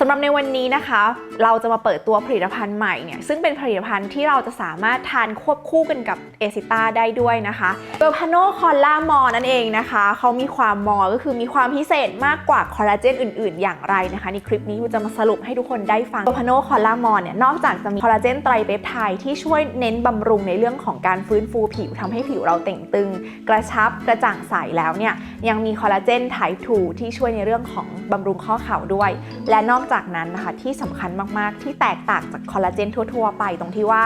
สำหรับในวันนี้นะคะ เราจะมาเปิดตัวผลิตภัณฑ์ใหม่เนี่ยซึ่งเป็นผลิตภัณฑ์ที่เราจะสามารถทานควบคู่กันกับเอซิต้าได้ด้วยนะคะเบลพาโนคอลลามอนั่นเองนะคะเขามีความมอก็คือมีความพิเศษมากกว่าคอลลาเจนอื่นๆ อย่างไรนะคะ ในคลิปนี้เราจะมาสรุปให้ทุกคนได้ฟังเบลพาโนคอลลามอเนี่ยนอกจากจะมีคอลลาเจนไตรเปปไทด์ที่ช่วยเน้นบำรุงในเรื่องของการฟื้นฟูผิวทำให้ผิวเราเต่งตึง กระชับกระจ่างใสแล้วเนี่ยยังมีคอลลาเจนไทป์2ที่ช่วยในเรื่องของบำรุงข้อเข่าด้วย และนอกจากนั้นนะคะที่สำคัญมากๆ ที่แตกต่างจากคอลลาเจนทั่ว ๆ ไปตรงที่ว่า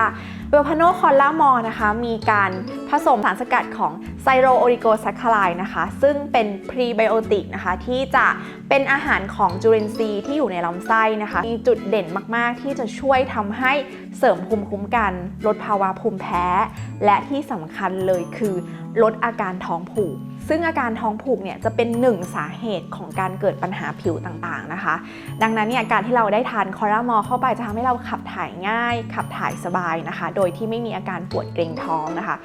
เวลพาโนคอลลามอนะคะมีการผสมสารสกัดของไซโรโอริโกแซคคาไลนะคะ ซึ่งเป็นพรีไบโอติกนะคะที่จะ เป็นอาหารของจุลินทรีย์ที่อยู่ในลำไส้นะคะ มีจุดเด่นมากๆ ที่จะช่วยทำให้เสริมภูมิคุ้มกัน ลดภาวะภูมิแพ้ และที่สำคัญเลยคือ ลดอาการท้องผูก ซึ่งอาการท้องผูกเนี่ยจะเป็นหนึ่งสาเหตุของการเกิดปัญหาผิวต่างๆนะคะ ดังนั้นเนี่ยการที่เราได้ทานคอรามอเข้าไปจะทำให้เราขับถ่ายง่าย ขับถ่ายสบายนะคะ โดยที่ไม่มีอาการปวดเกร็งท้องนะคะ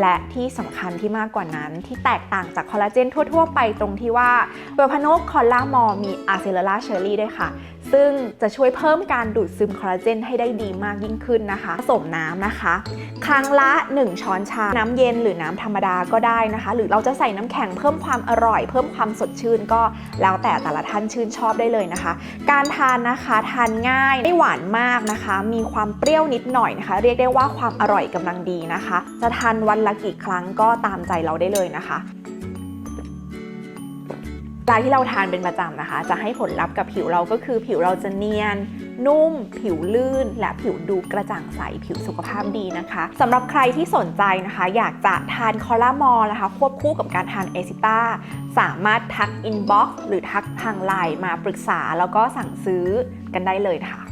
และที่สำคัญที่มากกว่านั้นที่แตกต่างจากคอลลาเจนทั่ว ๆ ไปตรงที่ว่าเบลพาโนคอลลามอมีอะเซลลาเชอรี่ด้วยค่ะ ซึ่งจะช่วยเพิ่มการดูดซึมคอลลาเจนให้ได้ดีมากยิ่งขึ้นนะคะผสมน้ำนะคะ ครั้งละ 1 ช้อนชา น้ำเย็นหรือน้ำธรรมดาก็ได้นะคะ หรือเราจะใส่น้ำแข็งเพิ่มความอร่อย เพิ่มความสดชื่นก็แล้วแต่แต่ละท่านชื่นชอบได้เลยนะคะ การทานนะคะทานง่ายไม่หวานมากนะคะ มีความเปรี้ยวนิดหน่อยนะคะ เรียกได้ว่าความอร่อยกำลังดีนะคะ จะทานวันละกี่ครั้งก็ตามใจเราได้เลยนะคะปลาที่เราทานเป็นประจำนะคะ จะให้ผลลัพธ์กับผิวเราก็คือผิวเราจะเนียน นุ่ม ผิวลื่น และผิวดูกระจ่างใส ผิวสุขภาพดีนะคะสำหรับใครที่สนใจนะคะ อยากจะทานคอลลามอลนะคะ ควบคู่กับการทานเอซิต้าสามารถทักอินบ็อกซ์หรือทักทางไลน์มาปรึกษาแล้วก็สั่งซื้อกันได้เลยค่ะ